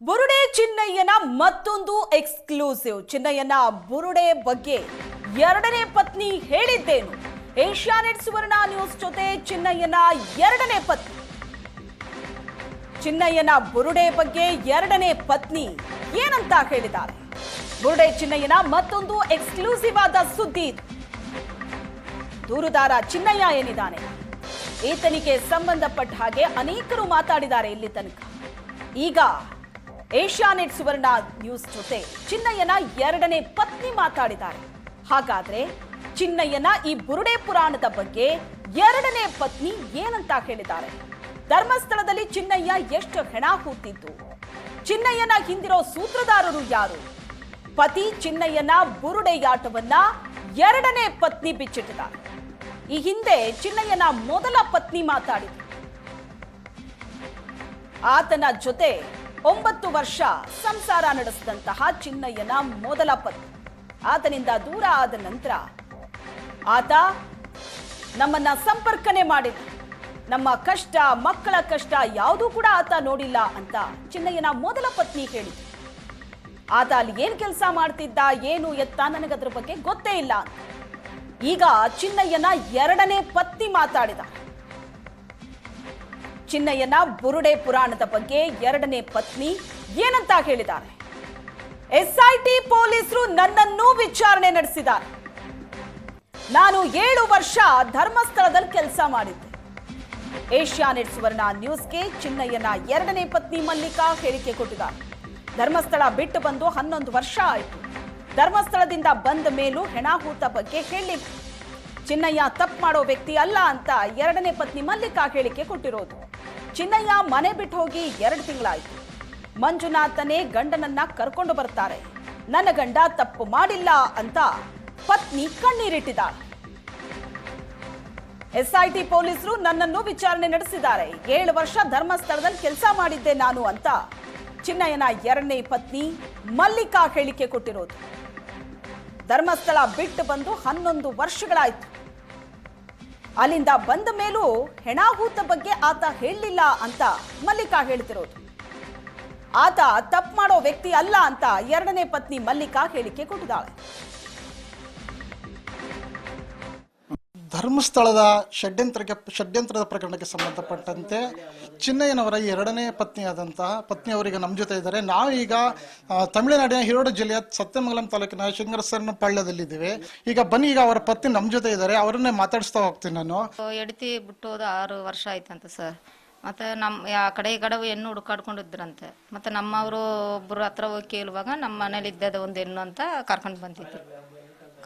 ಬುರುಡೆ ಚಿನ್ನಯ್ಯನ ಮತ್ತೊಂದು ಎಕ್ಸ್ಕ್ಲೂಸಿವ್. ಚಿನ್ನಯ್ಯನ ಬುರುಡೆ ಬಗ್ಗೆ ಎರಡನೇ ಪತ್ನಿ ಹೇಳಿದ್ದೇನು. ಏಷ್ಯಾನೆಟ್ ಸುವರ್ಣ ನ್ಯೂಸ್ ಜೊತೆ ಚಿನ್ನಯ್ಯನ ಎರಡನೇ ಪತ್ನಿ. ಚಿನ್ನಯ್ಯನ ಬುರುಡೆ ಬಗ್ಗೆ ಎರಡನೇ ಪತ್ನಿ ಏನಂತ ಹೇಳಿದ್ದಾರೆ. ಬುರುಡೆ ಚಿನ್ನಯ್ಯನ ಮತ್ತೊಂದು ಎಕ್ಸ್ಕ್ಲೂಸಿವ್ ಆದ ಸುದ್ದಿ. ದೂರುದಾರ ಚಿನ್ನಯ್ಯ ಏನಿದ್ದಾನೆ? ಈತನಿಗೆ ಸಂಬಂಧಪಟ್ಟ ಹಾಗೆ ಅನೇಕರು ಮಾತಾಡಿದ್ದಾರೆ ಇಲ್ಲಿ ತನಕ. ಈಗ ಏಷ್ಯಾನೆಟ್ ಸುವರ್ಣ ನ್ಯೂಸ್ ಜೊತೆ ಚಿನ್ನಯ್ಯನ ಎರಡನೇ ಪತ್ನಿ ಮಾತಾಡಿದ್ದಾರೆ. ಹಾಗಾದ್ರೆ ಚಿನ್ನಯ್ಯನ ಈ ಬುರುಡೆ ಪುರಾಣದ ಬಗ್ಗೆ ಎರಡನೇ ಪತ್ನಿ ಏನಂತ ಹೇಳಿದ್ದಾರೆ? ಧರ್ಮಸ್ಥಳದಲ್ಲಿ ಚಿನ್ನಯ್ಯ ಎಷ್ಟು ಹೆಣ ಹೂತಿದ್ದು? ಚಿನ್ನಯ್ಯನ ಹಿಂದಿರೋ ಸೂತ್ರಧಾರರು ಯಾರು? ಪತಿ ಚಿನ್ನಯ್ಯನ ಬುರುಡೆಯಾಟವನ್ನ ಎರಡನೇ ಪತ್ನಿ ಬಿಚ್ಚಿಟ್ಟಿದ್ದಾರೆ. ಈ ಹಿಂದೆ ಚಿನ್ನಯ್ಯನ ಮೊದಲ ಪತ್ನಿ ಮಾತಾಡಿದ್ರು. ಆತನ ಜೊತೆ ಒಂಬತ್ತು ವರ್ಷ ಸಂಸಾರ ನಡೆಸಿದಂತಹ ಚಿನ್ನಯ್ಯನ ಮೊದಲ ಪತ್ನಿ. ಆತನಿಂದ ದೂರ ಆದ ನಂತರ ಆತ ನಮ್ಮನ್ನ ಸಂಪರ್ಕನೆ ಮಾಡಿದ. ನಮ್ಮ ಕಷ್ಟ, ಮಕ್ಕಳ ಕಷ್ಟ ಯಾವುದೂ ಕೂಡ ಆತ ನೋಡಿಲ್ಲ ಅಂತ ಚಿನ್ನಯ್ಯನ ಮೊದಲ ಪತ್ನಿ ಹೇಳಿ ಆತ ಅಲ್ಲಿ ಏನ್ ಕೆಲಸ ಮಾಡ್ತಿದ್ದ, ಏನು ಎತ್ತ ನನಗದ್ರ ಬಗ್ಗೆ ಗೊತ್ತೇ ಇಲ್ಲ ಈಗ ಚಿನ್ನಯ್ಯನ ಎರಡನೇ ಪತ್ನಿ ಮಾತಾಡಿದ. ಚಿನ್ನಯ್ಯನ ಬುರುಡೆ ಪುರಾಣದ ಬಗ್ಗೆ ಎರಡನೇ ಪತ್ನಿ ಏನಂತ ಹೇಳಿದ್ದಾರೆ? ಎಸ್ಐಟಿ ಪೊಲೀಸರು ನನ್ನನ್ನು ವಿಚಾರಣೆ ನಡೆಸಿದ್ದಾರೆ. ನಾನು ಏಳು ವರ್ಷ ಧರ್ಮಸ್ಥಳದಲ್ಲಿ ಕೆಲಸ ಮಾಡಿದ್ದೆ. ಏಷ್ಯಾನೆಟ್ ಸುವರ್ಣ ನ್ಯೂಸ್ಗೆ ಚಿನ್ನಯ್ಯನ ಎರಡನೇ ಪತ್ನಿ ಮಲ್ಲಿಕಾ ಹೇಳಿಕೆ ಕೊಟ್ಟಿದ್ದಾರೆ. ಧರ್ಮಸ್ಥಳ ಬಿಟ್ಟು ಬಂದು ಹನ್ನೊಂದು ವರ್ಷ ಆಯಿತು. ಧರ್ಮಸ್ಥಳದಿಂದ ಬಂದ ಮೇಲೂ ಹೆಣಾಹೂತ ಬಗ್ಗೆ ಹೇಳಿ ಚಿನ್ನಯ್ಯ ತಪ್ಪು ಮಾಡೋ ವ್ಯಕ್ತಿ ಅಲ್ಲ ಅಂತ ಎರಡನೇ ಪತ್ನಿ ಮಲ್ಲಿಕಾ ಹೇಳಿಕೆ ಕೊಟ್ಟಿರೋದು. ಚಿನ್ನಯ್ಯ ಮನೆ ಬಿಟ್ಟು ಹೋಗಿ ಎರಡು ತಿಂಗಳಾಯಿತು. ಮಂಜುನಾಥನೇ ಗಂಡನನ್ನ ಕರ್ಕೊಂಡು ಬರ್ತಾರೆ. ನನ್ನ ಗಂಡ ತಪ್ಪು ಮಾಡಿಲ್ಲ ಅಂತ ಪತ್ನಿ ಕಣ್ಣೀರಿಟ್ಟಿದ ಎಸ್ಐಟಿ ಪೊಲೀಸರು ನನ್ನನ್ನು ವಿಚಾರಣೆ ನಡೆಸಿದ್ದಾರೆ. ಏಳು ವರ್ಷ ಧರ್ಮಸ್ಥಳದಲ್ಲಿ ಕೆಲಸ ಮಾಡಿದ್ದೆ ನಾನು ಅಂತ ಚಿನ್ನಯ್ಯನ ಎರಡನೇ ಪತ್ನಿ ಮಲ್ಲಿಕಾ ಹೇಳಿಕೆ ಕೊಟ್ಟಿರೋದು. ಧರ್ಮಸ್ಥಳ ಬಿಟ್ಟು ಬಂದು ಹನ್ನೊಂದು ವರ್ಷಗಳಾಯ್ತು. ಅಲ್ಲಿಂದ ಬಂದ ಮೇಲೂ ಹೆಣಾಹೂತ ಬಗ್ಗೆ ಆತ ಹೇಳಲಿಲ್ಲ ಅಂತ ಮಲ್ಲಿಕಾ ಹೇಳ್ತಿರೋದು ಆತ ತಪ್ಪು ಮಾಡೋ ವ್ಯಕ್ತಿ ಅಲ್ಲ ಅಂತ ಎರಡನೇ ಪತ್ನಿ ಮಲ್ಲಿಕಾ ಹೇಳಿಕೆ ಕೊಟ್ಟಿದ್ದಾಳೆ. ಧರ್ಮಸ್ಥಳದ ಷಡ್ಯಂತ್ರಕ್ಕೆ ಷಡ್ಯಂತ್ರದ ಪ್ರಕರಣಕ್ಕೆ ಸಂಬಂಧಪಟ್ಟಂತೆ ಚಿನ್ನಯ್ಯನವರ ಎರಡನೇ ಪತ್ನಿಯಾದಂತಹ ಪತ್ನಿಯವರಿಗೆ ನಮ್ಮ ಜೊತೆ ಇದ್ದಾರೆ. ನಾವೀಗ ತಮಿಳುನಾಡಿನ ಹಿರೋಡ ಜಿಲ್ಲೆಯ ಸತ್ಯಮಂಗಲಂ ತಾಲೂಕಿನ ಶೃಂಗರಸರನ ಪಳ್ಳದಲ್ಲಿದ್ದೇವೆ. ಈಗ ಬನ್ನಿ, ಈಗ ಅವರ ಪತ್ನಿ ನಮ್ಮ ಜೊತೆ ಇದ್ದಾರೆ. ಅವರನ್ನೇ ಮಾತಾಡಿಸ್ತಾ ಹೋಗ್ತೀನಿ ನಾನು. ಎಡತಿ ಬಿಟ್ಟು ಹೋದ ಆರು ವರ್ಷ ಆಯ್ತಂತ ಸರ್. ಮತ್ತೆ ನಮ್ಮ ಆ ಕಡೆ ಈ ಕಡೆ ಹೆಣ್ಣು ಹುಡುಕಾಡ್ಕೊಂಡಿದ್ರಂತೆ. ಮತ್ತೆ ನಮ್ಮವರು ಒಬ್ರು ಹತ್ರ ಹೋಗಿ ಕೇಳುವಾಗ ನಮ್ಮ ಮನೇಲಿ ಇದ್ದದ ಒಂದು ಹೆಣ್ಣು ಅಂತ ಕರ್ಕೊಂಡು ಬಂದಿದ್ರು.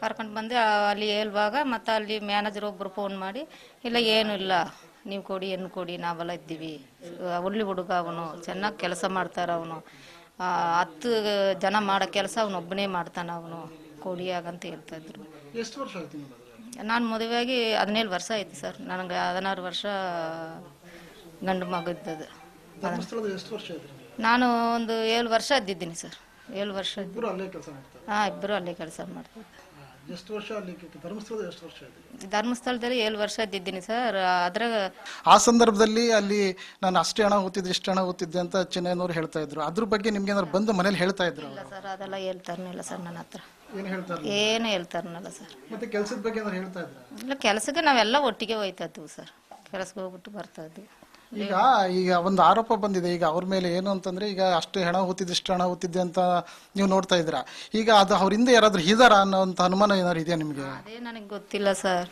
ಕರ್ಕೊಂಡು ಬಂದು ಅಲ್ಲಿ ಹೇಳುವಾಗ ಮತ್ತೆ ಅಲ್ಲಿ ಮ್ಯಾನೇಜರ್ ಒಬ್ಬರು ಫೋನ್ ಮಾಡಿ ಇಲ್ಲ ಏನೂ ಇಲ್ಲ. ನೀವು ಕೊಡಿ ಏನು ಕೊಡಿ ನಾವೆಲ್ಲ ಇದ್ದೀವಿ. ಒಳ್ಳೆ ಹುಡುಗ ಅವನು ಚೆನ್ನಾಗಿ ಕೆಲಸ ಮಾಡ್ತಾರೆ ಅವನು. ಹತ್ತು ಜನ ಮಾಡೋ ಕೆಲಸ ಅವನೊಬ್ಬನೇ ಮಾಡ್ತಾನೆ ಅವನು. ಕೊಡಿ ಆಗಂತ ಹೇಳ್ತಾ ಇದ್ರು. ಎಷ್ಟು ವರ್ಷ ಆಯ್ತು ನಾನು ಮದುವೆಯಾಗಿ ಹದಿನೇಳು ವರ್ಷ ಆಯ್ತು ಸರ್. ನನಗೆ ಹದಿನಾರು ವರ್ಷ ಗಂಡು ಮಗು ಇದ್ದದ್ದು. ನಾನು ಒಂದು ಏಳು ವರ್ಷ ಇದ್ದಿದ್ದೀನಿ ಸರ್. ಏಳು ವರ್ಷ ಇದ್ದು ಇಬ್ಬರು ಅಲ್ಲೇ ಕೆಲಸ ಮಾಡ್ತಾರೆ ಹಾಂ ಇಬ್ಬರು ಅಲ್ಲೇ ಕೆಲಸ ಮಾಡ್ತಿದ್ದೆ ಎಷ್ಟು ವರ್ಷ ಅಲ್ಲಿ ಧರ್ಮಸ್ಥಳದ ಎಷ್ಟು ವರ್ಷ ಇದ್ರಿ ಧರ್ಮಸ್ಥಳದಲ್ಲಿ ಏಳು ವರ್ಷ ಇದ್ದಿದ್ದೀನಿ ಸರ್. ಅದ್ರಾಗ ಆ ಸಂದರ್ಭದಲ್ಲಿ ಅಲ್ಲಿ ನಾನು ಅಷ್ಟೇ ಹಣ ಓದ್ತಿದ್ದೆ ಇಷ್ಟು ಹಣ ಓದ್ತಿದ್ದೆ ಅಂತ ಚೆನ್ನೈನವ್ರು ಹೇಳ್ತಾ ಇದ್ರು. ಅದ್ರ ಬಗ್ಗೆ ನಿಮ್ಗೆ ಏನಾದ್ರು ಬಂದು ಮನೇಲಿ ಹೇಳ್ತಾ ಇದ್ರು ಇಲ್ಲ ಸರ್ ಅದೆಲ್ಲ ಹೇಳ್ತಾರನಿಲ್ಲ ಸರ್ ನನ್ನ ಹತ್ರ. ಏನು ಹೇಳ್ತಾರೆ ಏನು ಹೇಳ್ತಾರನಲ್ಲ ಸರ್. ಮತ್ತೆ ಕೆಲಸದ ಬಗ್ಗೆ ಏನಾದ್ರು ಹೇಳ್ತಾ ಇದ್ರು? ಇಲ್ಲ ಕೆಲಸಕ್ಕೆ ನಾವೆಲ್ಲ ಒಟ್ಟಿಗೆ ಹೋಯ್ತಾ ಇದ್ವು ಸರ್. ಕೆಲಸಕ್ಕೆ ಹೋಗ್ಬಿಟ್ಟು ಬರ್ತಾ ಇದ್ವಿ. ಈಗ ಈಗ ಒಂದು ಆರೋಪ ಬಂದಿದೆ. ಈಗ ಅವ್ರ ಮೇಲೆ ಏನು ಅಂತಂದ್ರೆ ಈಗ ಅಷ್ಟು ಹೆಣ ಹೂತಿದ್ದು ಇಷ್ಟು ಹೆಣ ಹೂತಿದ್ದೆ ಅಂತ ನೀವು ನೋಡ್ತಾ ಇದ್ದೀರಾ. ಈಗ ಅದು ಅವ್ರಿಂದ ಯಾರಾದ್ರೂ ಇದಾರ ಅನ್ನೋಂಥ ಅನುಮಾನ ಏನಾದ್ರು ಇದೆಯಾ ನಿಮಗೆ? ಅದೇ ನನಗೆ ಗೊತ್ತಿಲ್ಲ ಸರ್.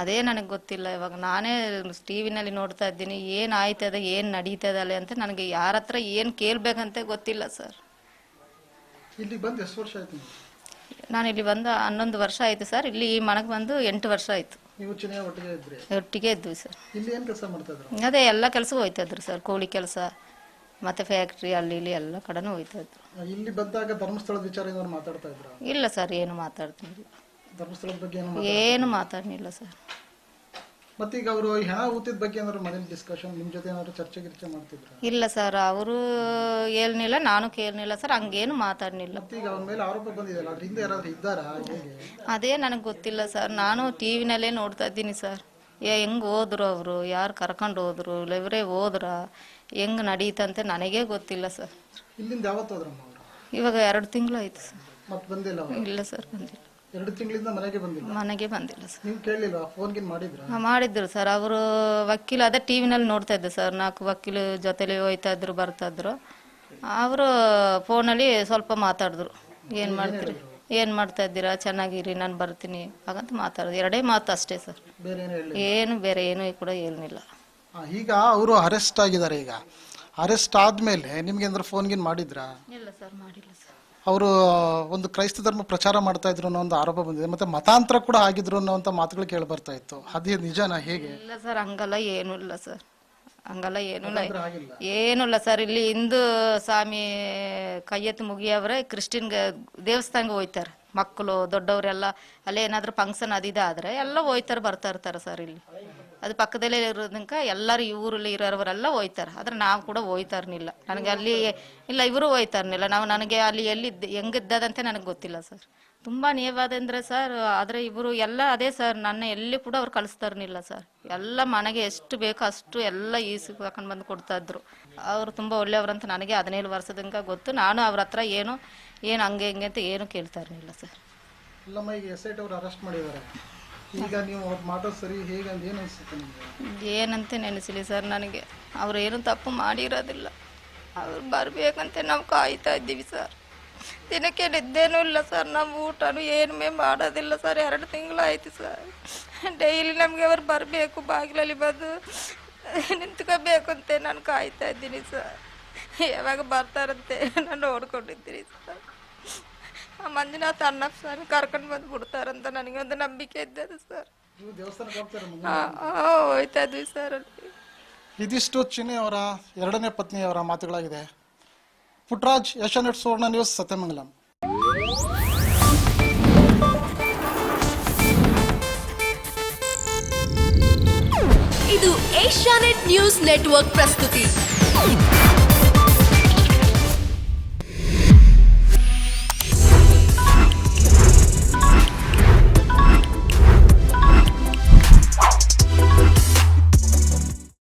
ಅದೇ ನನಗೆ ಗೊತ್ತಿಲ್ಲ. ಇವಾಗ ನಾನೇ ಟಿ ವಿನಲ್ಲಿ ನೋಡ್ತಾ ಇದ್ದೀನಿ. ಏನು ಆಯ್ತದೆ ಏನು ನಡೀತದಲ್ಲ ಅಲ್ಲಿ ಅಂತ ನನಗೆ ಯಾರ ಹತ್ರ ಏನು ಕೇಳ್ಬೇಕಂತ ಗೊತ್ತಿಲ್ಲ ಸರ್. ಇಲ್ಲಿ ಬಂದು ಎಷ್ಟು ವರ್ಷ ಆಯ್ತು ನಾನು ಇಲ್ಲಿ ಬಂದು ಹನ್ನೊಂದು ವರ್ಷ ಆಯಿತು ಸರ್. ಇಲ್ಲಿ ಈ ಮನೆಗೆ ಬಂದು ಎಂಟು ವರ್ಷ ಆಯಿತು. ನೀವು ಚೆನ್ನೈ ಒಟ್ಟಿಗೆ ಇದ್ರಿ? ಒಟ್ಟಿಗೆ ಇದ್ವಿ ಸರ್. ಇಲ್ಲಿ ಏನು ಕೆಲಸ ಮಾಡ್ತಾ ಇದ್ರು? ಅದೇ ಎಲ್ಲ ಕೆಲಸ ಹೋಯ್ತಾ ಇದ್ರು ಸರ್. ಕೂಲಿ ಕೆಲಸ ಮತ್ತೆ ಫ್ಯಾಕ್ಟ್ರಿ ಅಲ್ಲಿ ಇಲ್ಲಿ ಎಲ್ಲ ಕಡೆನೂ ಹೋಯ್ತಾ ಇದ್ರು ಇಲ್ಲಿ ಬಂದಾಗ ಧರ್ಮಸ್ಥಳದ ವಿಚಾರ ಏನಾದ್ರು ಮಾತಾಡ್ತಾ ಇದ್ರ? ಇಲ್ಲ ಸರ್ ಏನು ಮಾತಾಡ್ತಿಲ್ಲ ಧರ್ಮಸ್ಥಳದ ಬಗ್ಗೆ ಏನು ಏನು ಮಾತಾಡಲಿಲ್ಲ ಸರ್. ಮತ್ತೆ ಅವರು ಹಣ ಊತಿದ ಬಗ್ಗೆ ಏನಾದ್ರು ಮನೇಲಿ ಡಿಸ್ಕಷನ್ ನಿಮ್ ಜೊತೆ ಏನಾದ್ರು ಚರ್ಚೆ ಗಿರ್ಚೆ ಮಾಡ್ತಿದ್ರ? ಇಲ್ಲ ಸರ್ ಅವರು ಹೇಳ್ನಿಲ್ಲ ನಾನು ಕೇಳಲಿಲ್ಲ ಸರ್ ಹಂಗೇನು ಮಾತಾಡಲಿಲ್ಲ ಮತ್ತೀಗ ಅವ್ರ ಮೇಲೆ ಆರೋಪ ಬಂದಿದೆಯಲ್ಲ ಅದ್ರ ಹಿಂದೆ ಯಾರಾದ್ರೂ ಇದ್ದಾರಾ? ಹೇಗೆ? ಅದೇ ನನಗೆ ಗೊತ್ತಿಲ್ಲ ಸರ್ ನಾನು ಟಿ ವಿನಲ್ಲೇ ನೋಡ್ತಾ ಇದ್ದೀನಿ ಸರ್. ಏ ಹೆಂಗೆ ಹೋದ್ರು ಅವರು? ಯಾರು ಕರ್ಕೊಂಡು ಹೋದ್ರು? ಇವರೇ ಹೋದ್ರ? ಹೆಂಗ್ ನಡೀತಂತೆ ನನಗೇ ಗೊತ್ತಿಲ್ಲ ಸರ್. ಇಲ್ಲಿಂದ ಯಾವತ್ತು ಹೋದ್ರಮ್ಮ ಅವರು? ಇವಾಗ ಎರಡು ತಿಂಗಳು ಆಯ್ತು ಸರ್. ಮತ್ತೆ ಬಂದಿಲ್ಲ ಅವರು? ಇಲ್ಲ ಸರ್ ಬಂದಿಲ್ಲ. ಎರಡು ತಿಂಗಳಿಂದ ಮನೆಗೆ ಬಂದಿಲ್ಲ? ಮನೆಗೆ ಬಂದಿಲ್ಲ ಸರ್. ನೀವು ಕೇಳಲಿಲ್ಲ ಫೋನ್ಗಿನ್ ಮಾಡಿದ್ರ? ಹಾ, ಮಾಡಿದ್ರು ಸರ್. ಅವರು ವಕೀಲ ಅದೇ ಟಿ ವಿನಲ್ಲಿ ನೋಡ್ತಾ ಇದ್ದೆ ಸರ್. ನಾಲ್ಕು ವಕೀಲ ಜೊತೆಲಿ ಹೋಯ್ತಾ ಇದ್ರು ಬರ್ತಾ ಇದ್ರು. ಅವರು ಫೋನಲ್ಲಿ ಸ್ವಲ್ಪ ಮಾತಾಡಿದ್ರು. ಏನು ಮಾಡ್ತೀರಿ? ಏನು ಮಾಡ್ತಾ ಇದ್ದೀರಾ? ಚೆನ್ನಾಗಿರಿ ನಾನು ಬರ್ತೀನಿ. ಹಾಗಂತ ಮಾತಾಡಿದ್ರು. ಎರಡೇ ಮಾತು ಅಷ್ಟೇ ಸರ್. ಬೇರೆ ಏನು ಹೇಳಿ ಏನು ಬೇರೆ ಏನು ಕೂಡ ಏನಿಲ್ಲ ಈಗ ಅವರು ಅರೆಸ್ಟ್ ಆಗಿದ್ದಾರೆ ಈಗ. ಅರೆಸ್ಟ್ ಆದ್ಮೇಲೆ ನಿಮ್ಗೆ ಏನಾದ್ರು ಫೋನ್ಗಿನ್ ಮಾಡಿದ್ರಾ? ಇಲ್ಲ ಸರ್ ಮಾಡಿಲ್ಲ ಸರ್. ಅವರು ಒಂದು ಕ್ರೈಸ್ತ ಧರ್ಮ ಪ್ರಚಾರ ಮಾಡ್ತಾ ಇದ್ರು ಅನ್ನೋ ಒಂದು ಆರೋಪ ಬಂದಿದೆ. ಮತ್ತೆ ಮತಾಂತರ ಕೂಡ ಆಗಿದ್ರು ಅನ್ನೋಂಥ ಮಾತುಗಳು ಕೇಳಿ ಬರ್ತಾ ಇತ್ತು. ಅದೇ ನಿಜನಾ ಹೇಗೆ? ಇಲ್ಲ ಸರ್ ಹಂಗಲ್ಲ ಏನೂ ಇಲ್ಲ ಸರ್. ಹಂಗಲ್ಲ ಏನೂ ಇಲ್ಲ. ಏನೂ ಇಲ್ಲ ಸರ್. ಇಲ್ಲಿ ಹಿಂದೂ ಸ್ವಾಮಿ ಕೈ ಎತ್ತಿ ಮುಗಿಯವ್ರೆ ಕ್ರಿಶ್ಚಿಯನ್ ದೇವಸ್ಥಾನಕ್ಕೆ ಹೋಯ್ತಾರೆ. ಮಕ್ಕಳು ದೊಡ್ಡವರೆಲ್ಲ ಅಲ್ಲೇ ಏನಾದರೂ ಫಂಕ್ಷನ್ ಅದಿದೆ ಆದರೆ ಎಲ್ಲ ಹೋಯ್ತಾರೆ ಬರ್ತಾ ಇರ್ತಾರೆ ಸರ್ ಇಲ್ಲಿ. ಅದು ಪಕ್ಕದಲ್ಲೇ ಇರೋದಕ್ಕ ಎಲ್ಲರೂ ಈ ಊರಲ್ಲಿ ಇರೋರೆಲ್ಲ ಹೋಯ್ತಾರೆ. ಆದ್ರೆ ನಾವು ಕೂಡ ಹೋಯ್ತಾರ್ನಿಲ್ಲ. ನನಗೆ ಅಲ್ಲಿ ಇಲ್ಲ, ಇವರು ಹೋಯ್ತಾರ್ನಿಲ್ಲ. ನಾವು ನನಗೆ ಅಲ್ಲಿ ಎಲ್ಲಿದ್ದ, ಹೆಂಗಿದ್ದದಂತೆ ನನಗೆ ಗೊತ್ತಿಲ್ಲ ಸರ್. ತುಂಬಾ ಅಂದ್ರೆ ಸರ್, ಆದರೆ ಇವರು ಎಲ್ಲ ಅದೇ ಸರ್, ನನ್ನ ಎಲ್ಲಿ ಕೂಡ ಅವ್ರು ಕಳಿಸ್ತಾ ಇರ್ನಿಲ್ಲ ಸರ್. ಎಲ್ಲ ಮನೆಗೆ ಎಷ್ಟು ಬೇಕೋ ಅಷ್ಟು ಎಲ್ಲ ಈಸಿ ತಗೊಂಡು ಬಂದು ಕೊಡ್ತಾ ಇದ್ರು ಅವರು ತುಂಬ ಒಳ್ಳೆಯವ್ರಂತ ನನಗೆ ಹದಿನೇಳು ವರ್ಷದಂಗ ಗೊತ್ತು. ನಾನು ಅವ್ರ ಹತ್ರ ಏನು ಏನು ಹಂಗೆ ಹಿಂಗೆ ಅಂತ ಏನು ಕೇಳ್ತಾ ಇರಲಿಲ್ಲ ಸರ್ ಅರೆಸ್ಟ್ ಮಾಡಿದ್ದಾರೆ. ಈಗ ನೀವು ಅವ್ರು ಮಾಡೋ ಸರಿ ಹೇಗೆ ಅಂತ ಏನು ಅನ್ಸುತ್ತೆ ನಿಮಗೆ? ಏನಂತ ನೆನೆಸಲಿ ಸರ್ ನನಗೆ. ಅವ್ರು ಏನು ತಪ್ಪು ಮಾಡಿರೋದಿಲ್ಲ. ಅವ್ರು ಬರಬೇಕಂತ ನಾವು ಕಾಯ್ತಾ ಇದ್ದೀವಿ ಸರ್. ದಿನಕ್ಕೆ ನಿದ್ದೇನೂ ಇಲ್ಲ ಸರ್, ನಾವು ಊಟನೂ ಏನು ಮಾಡೋದಿಲ್ಲ ಸರ್. ಎರಡು ತಿಂಗಳಾಯ್ತು ಸರ್. ಡೈಲಿ ನಮಗೆ ಅವ್ರು ಬರಬೇಕು, ಬಾಗಿಲಲ್ಲಿ ಬಂದು ನಿಂತ್ಕೋಬೇಕು ಅಂತ ನಾನು ಕಾಯ್ತಾ ಇದ್ದೀನಿ ಸರ್. ಯಾವಾಗ ಬರ್ತಾರಂತೆ? ನಾನು ನೋಡ್ಕೊಂಡಿದ್ದೀನಿ ಸರ್. ಆ ಮಂಜುನಾಥ್ ಅಣ್ಣ ಸರ್ ಕರ್ಕೊಂಡು ಬಂದು ಬಿಡ್ತಾರಂತ ನನಗೆ ಒಂದು ನಂಬಿಕೆ ಇದ್ದದು ಸರ್. ಹೋಯ್ತಾ ಇದ್ವಿ ಸರ್ ಅಲ್ಲಿ. ಇದಿಷ್ಟು ಚಿನ್ನಿ ಅವರ ಎರಡನೇ ಪತ್ನಿ ಅವರ ಮಾತುಗಳಾಗಿದೆ. ಪುಟ್ರಾಜ್ ಯಶನೆಟ್ ಸುವರ್ಣ ನ್ಯೂಸ್ ಸತ್ಯಮಂಗಲಂ. ಇದು ಏಷ್ಯಾನೆಟ್ ನ್ಯೂಸ್ ನೆಟ್ವರ್ಕ್ ಪ್ರಸ್ತುತಿ.